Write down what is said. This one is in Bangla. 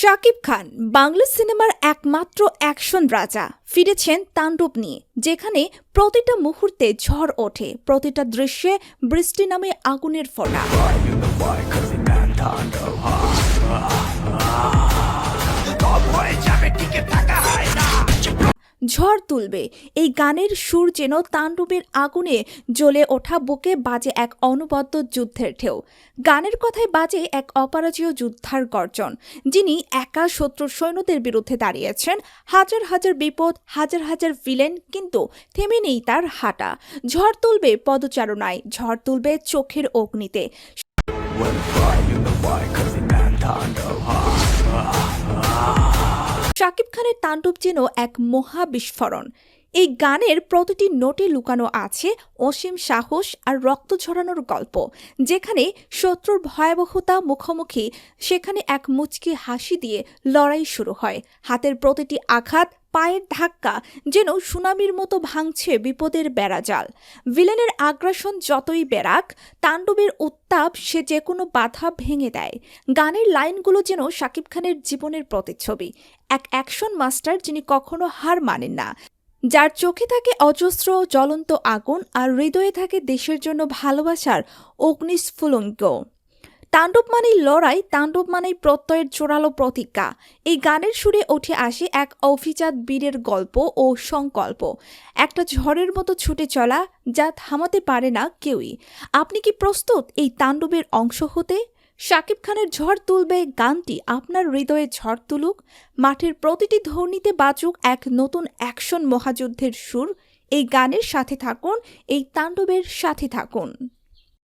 শাকিব খান বাংলা সিনেমার একমাত্র অ্যাকশন রাজা। ফিরেছেন তাণ্ডব নিয়ে, যেখানে প্রতিটা মুহূর্তে ঝড় ওঠে, প্রতিটা দৃশ্যে বৃষ্টি নামে আগুনের ফোঁটা। ঝড় তুলবে। এই গানের সুর যেন তাণ্ডবের আগুনে জ্বলে ওঠা বুকে বাজে এক অনবদ্য যুদ্ধের ঢেউ। গানের কথায় বাজে এক অপরাজীয় যোদ্ধার গর্জন, যিনি একা শত্রুর সৈন্যদের বিরুদ্ধে দাঁড়িয়েছেন। হাজার হাজার বিপদ, হাজার হাজার ভিলেন, কিন্তু থেমে নেই তার হাঁটা। ঝড় তুলবে পদচারণায়, ঝড় তুলবে চোখের অগ্নিতে। শাকিব খানের তাণ্ডব যেন এক মহা বিস্ফোরণ এই গানের প্রতিটি নোটে লুকানো আছে অসীম সাহস আর রক্ত ঝরানোর গল্প, যেখানে শত্রুর ভয়াবহতা মুখোমুখি, সেখানে এক মুচকি হাসি দিয়ে লড়াই শুরু হয়। হাতের প্রতিটি আঘাত, পায়ের ধাক্কা যেন সুনামির মতো ভাঙছে বিপদের বেড়াজাল। ভিলেনের আগ্রাসন যতই বেরাক তাণ্ডবের উত্তাপ সে যে কোনো বাধা ভেঙে দেয়। গানের লাইনগুলো যেন শাকিব খানের জীবনের প্রতিচ্ছবি। এক অ্যাকশন মাস্টার যিনি কখনো হার মানেন না। যার চোখে থাকে অজস্র জ্বলন্ত আগুন আর হৃদয়ে থাকে দেশের জন্য ভালোবাসার অগ্নিস্ফুলঙ্গ। তাণ্ডব মানেই লড়াই, তাণ্ডব মানেই প্রত্যয়ের জোরালো প্রতিজ্ঞা। এই গানের সুরে উঠে আসে এক অভিজাত বীরের গল্প ও সংকল্প। একটা ঝড়ের মতো ছুটে চলা যা থামাতে পারে না কেউই। আপনি কি প্রস্তুত এই তাণ্ডবের অংশ হতে? শাকিব খানের ঝড় তুলবে গানটি আপনার হৃদয়ে ঝড় তুলুক, মাঠের প্রতিটি ধ্বনিতে বাঁচুক এক নতুন অ্যাকশন মহাযুদ্ধের সুর। এই গানের সাথে থাকুন, এই তাণ্ডবের সাথে থাকুন।